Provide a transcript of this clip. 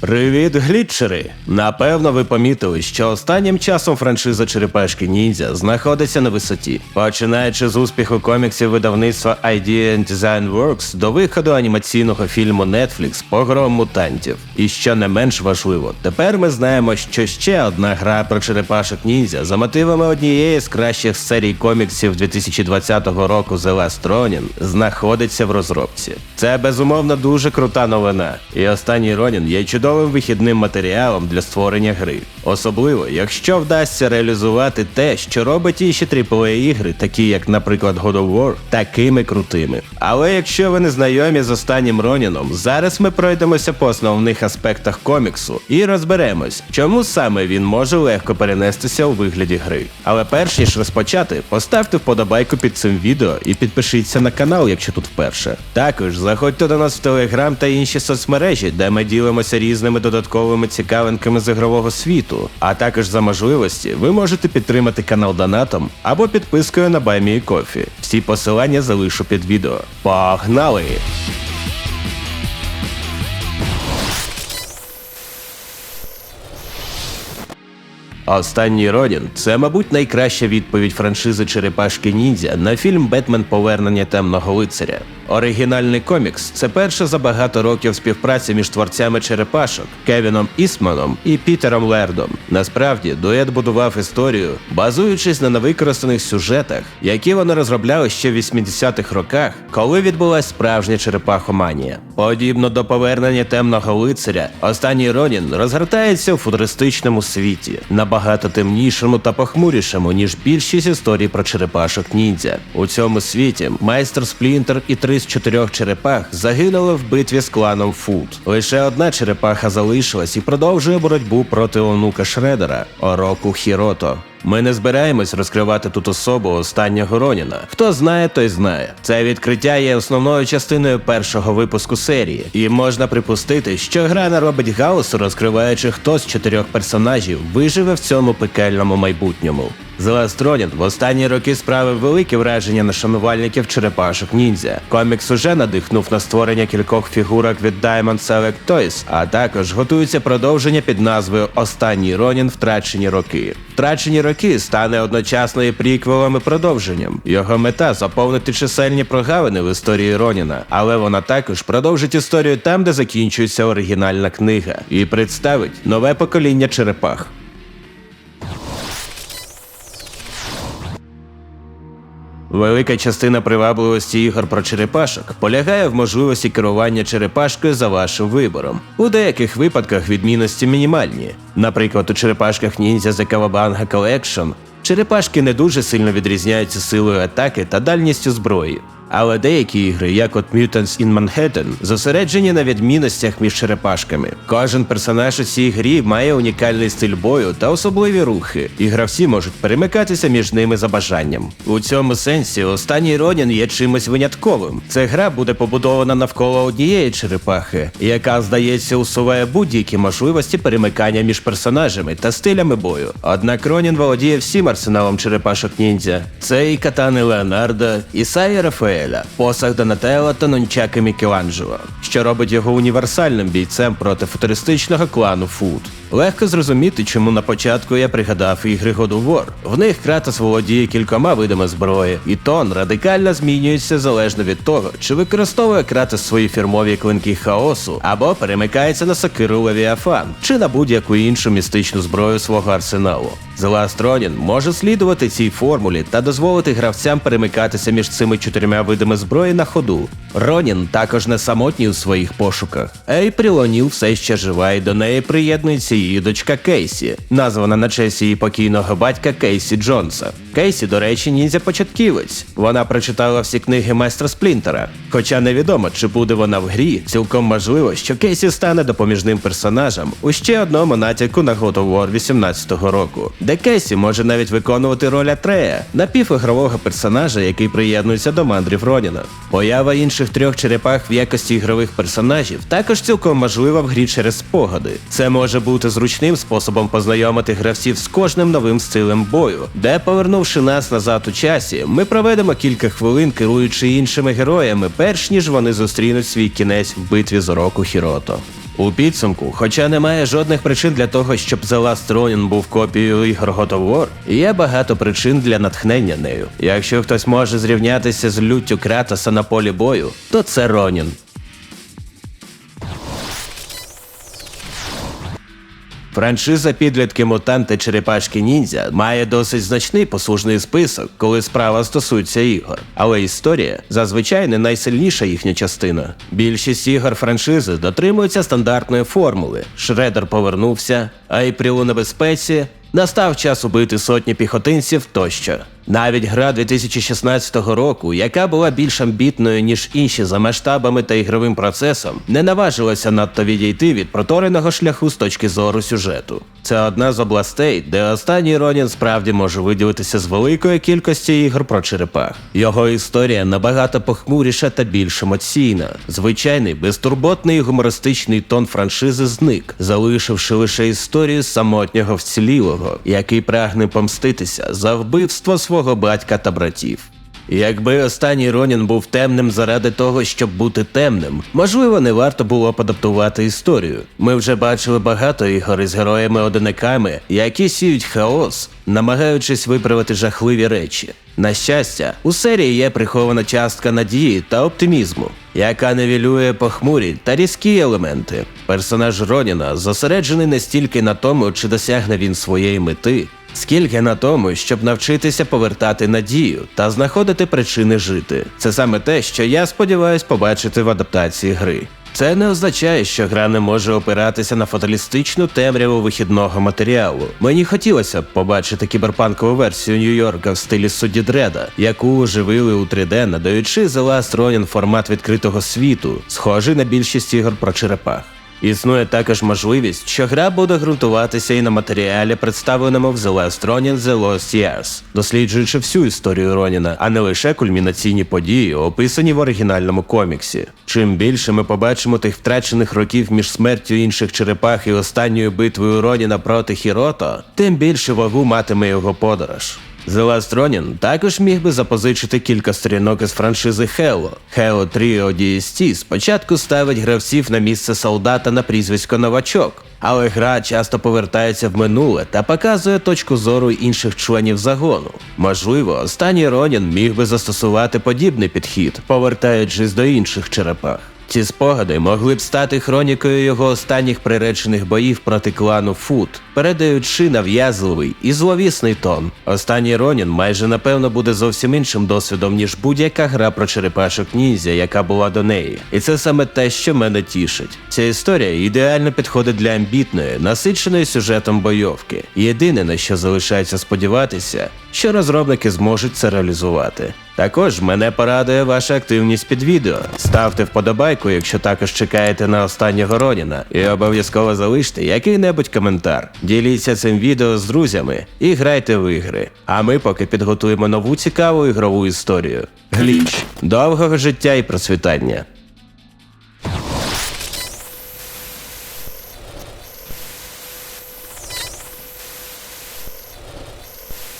Привіт, глітчери! Напевно, ви помітили, що останнім часом франшиза Черепашки Ніндзя знаходиться на висоті. Починаючи з успіху коміксів видавництва Idea and Design Works до виходу анімаційного фільму Netflix Погром мутантів. І що не менш важливо, тепер ми знаємо, що ще одна гра про черепашок ніндзя за мотивами однієї з кращих серій коміксів 2020 року The Last Ronin знаходиться в розробці. Це безумовно дуже крута новина. І останній Ронін є чудовим вихідним матеріалом для створення гри. Особливо, якщо вдасться реалізувати те, що робить інші AAA ігри, такі як, наприклад, God of War, такими крутими. Але якщо ви не знайомі з останнім Роніном, зараз ми пройдемося по основних аспектах коміксу і розберемось, чому саме він може легко перенестися у вигляді гри. Але перш ніж розпочати, поставте вподобайку під цим відео і підпишіться на канал, якщо тут вперше. Також заходьте до нас в Телеграм та інші соцмережі, де ми ділимося різними додатковими цікавинками з ігрового світу. А також за можливості ви можете підтримати канал донатом або підпискою на BuyMeCoffee. Всі посилання залишу під відео. Погнали! Останній Ронін це, мабуть, найкраща відповідь франшизи Черепашки Ніндзя на фільм Бетмен Повернення темного лицаря. Оригінальний комікс це перша за багато років співпраця між творцями черепашок Кевіном Ісманом і Пітером Лердом. Насправді, дует будував історію, базуючись на невикористаних сюжетах, які вони розробляли ще в 80-х роках, коли відбулась справжня черепахоманія. Подібно до повернення темного лицаря, останній Ронін розгортається у футуристичному світі, набагато темнішому та похмурішому, ніж більшість історій про черепашок ніндзя. У цьому світі майстер Сплінтер і три з чотирьох черепах загинули в битві з кланом Фут. Лише одна черепаха залишилась і продовжує боротьбу проти онука Шредера Ороку Хірото. Ми не збираємось розкривати тут особу останнього Роніна. Хто знає, той знає. Це відкриття є основною частиною першого випуску серії, і можна припустити, що гра наробить гаусу, розкриваючи, хто з чотирьох персонажів виживе в цьому пекельному майбутньому. Last Ronin в останні роки справив велике враження на шанувальників черепашок ніндзя. Комікс уже надихнув на створення кількох фігурок від Diamond Select Toys, а також готується продовження під назвою Останній Ронін Втрачені роки. Втрачені роки стане одночасно і приквелом і продовженням. Його мета заповнити чисельні прогалини в історії Роніна, але вона також продовжить історію там, де закінчується оригінальна книга, і представить нове покоління черепах. Велика частина привабливості ігор про черепашок полягає в можливості керування черепашкою за вашим вибором. У деяких випадках відмінності мінімальні. Наприклад, у черепашках ніндзя The Kawabanga Collection черепашки не дуже сильно відрізняються силою атаки та дальністю зброї. Але деякі ігри, як от Mutants in Manhattan, зосереджені на відмінностях між черепашками. Кожен персонаж у цій грі має унікальний стиль бою та особливі рухи, і гравці можуть перемикатися між ними за бажанням. У цьому сенсі останній Ронін є чимось винятковим. Ця гра буде побудована навколо однієї черепахи, яка, здається, усуває будь-які можливості перемикання між персонажами та стилями бою. Однак Ронін володіє всім арсеналом черепашок ніндзя. Це і катани Леонардо, і Саї Рафаеля, посаг Донателла та нончаки Мікеланджело, що робить його універсальним бійцем проти футуристичного клану Фуд. Легко зрозуміти, чому на початку я пригадав ігри God of War. В них Кратос володіє кількома видами зброї, і тон радикально змінюється залежно від того, чи використовує Кратос свої фірмові клинки хаосу, або перемикається на сокиру Левіафан, чи на будь-яку іншу містичну зброю свого арсеналу. The Last Ronin може слідувати цій формулі та дозволити гравцям перемикатися між цими чотирма видами зброї на ходу. Ронін також не самотній у своїх пошуках. Ейпріл О'Ніл все ще жива і до неї приєднується її дочка Кейсі, названа на честь її покійного батька Кейсі Джонса. Кейсі, до речі, ніндзя початківець. Вона прочитала всі книги майстра Сплінтера. Хоча невідомо, чи буде вона в грі, цілком можливо, що Кейсі стане допоміжним персонажем у ще одному натяку на God of War 18-го року, де Кейсі може навіть виконувати роль Атрея, напівігрового персонажа, який приєднується до мандрів Роніна. Поява інших трьох черепах в якості ігрових персонажів також цілком можлива в грі через спогади. Це може бути зручним способом познайомити гравців з кожним новим стилем бою, де, повернувши нас назад у часі, ми проведемо кілька хвилин, керуючи іншими героями, перш ніж вони зустрінуть свій кінець в битві з Ороку Хірото. У підсумку, хоча немає жодних причин для того, щоб The Last Ronin був копією ігор God of War, є багато причин для натхнення нею. Якщо хтось може зрівнятися з люттю Кратоса на полі бою, то це Ронін. Франшиза підлітки мутанти Черепашки Ніндзя має досить значний послужний список, коли справа стосується ігор. Але історія зазвичай не найсильніша їхня частина. Більшість ігор франшизи дотримуються стандартної формули: Шредер повернувся, Айпріл у небезпеці, настав час убити сотні піхотинців тощо. Навіть гра 2016 року, яка була більш амбітною ніж інші за масштабами та ігровим процесом, не наважилася надто відійти від протореного шляху з точки зору сюжету. Це одна з областей, де останній Ронін справді може виділитися з великої кількості ігор про черепах. Його історія набагато похмуріша та більш емоційна. Звичайний, безтурботний і гумористичний тон франшизи зник, залишивши лише історію самотнього вцілілого, який прагне помститися за вбивство свого батька та братів. Якби останній Ронін був темним заради того, щоб бути темним, можливо, не варто було б адаптувати історію. Ми вже бачили багато ігор із героями-одиниками, які сіють хаос, намагаючись виправити жахливі речі. На щастя, у серії є прихована частка надії та оптимізму, яка невілює похмурі та різкі елементи. Персонаж Роніна зосереджений не стільки на тому, чи досягне він своєї мети, скільки на тому, щоб навчитися повертати надію та знаходити причини жити. Це саме те, що я сподіваюся побачити в адаптації гри. Це не означає, що гра не може опиратися на фаталістичну темряву вихідного матеріалу. Мені хотілося б побачити кіберпанкову версію Нью-Йорка в стилі судді Дреда, яку оживили у 3D, надаючи The Last Ronin формат відкритого світу, схожий на більшість ігор про черепах. Існує також можливість, що гра буде ґрунтуватися і на матеріалі, представленому в The Last Ronin The Lost Years, досліджуючи всю історію Роніна, а не лише кульмінаційні події, описані в оригінальному коміксі. Чим більше ми побачимо тих втрачених років між смертю інших черепах і останньою битвою Роніна проти Хірото, тим більше вагу матиме його подорож. Ronin також міг би запозичити кілька сторінок із франшизи Halo. Halo 3 ODST спочатку ставить гравців на місце солдата на прізвисько Новачок, але гра часто повертається в минуле та показує точку зору інших членів загону. Можливо, останній Ронін міг би застосувати подібний підхід, повертаючись до інших черепах. Ці спогади могли б стати хронікою його останніх приречених боїв проти клану Фут, передаючи нав'язливий і зловісний тон. Останній Ронін майже напевно буде зовсім іншим досвідом, ніж будь-яка гра про черепашок ніндзя, яка була до неї. І це саме те, що мене тішить. Ця історія ідеально підходить для амбітної, насиченої сюжетом бойовки. Єдине на що залишається сподіватися, що розробники зможуть це реалізувати. Також мене порадує ваша активність під відео. Ставте вподобайку, якщо також чекаєте на останнього Роніна, і обов'язково залиште який-небудь коментар. Діліться цим відео з друзями і грайте в ігри. А ми поки підготуємо нову цікаву ігрову історію. Гліч довгого життя і процвітання.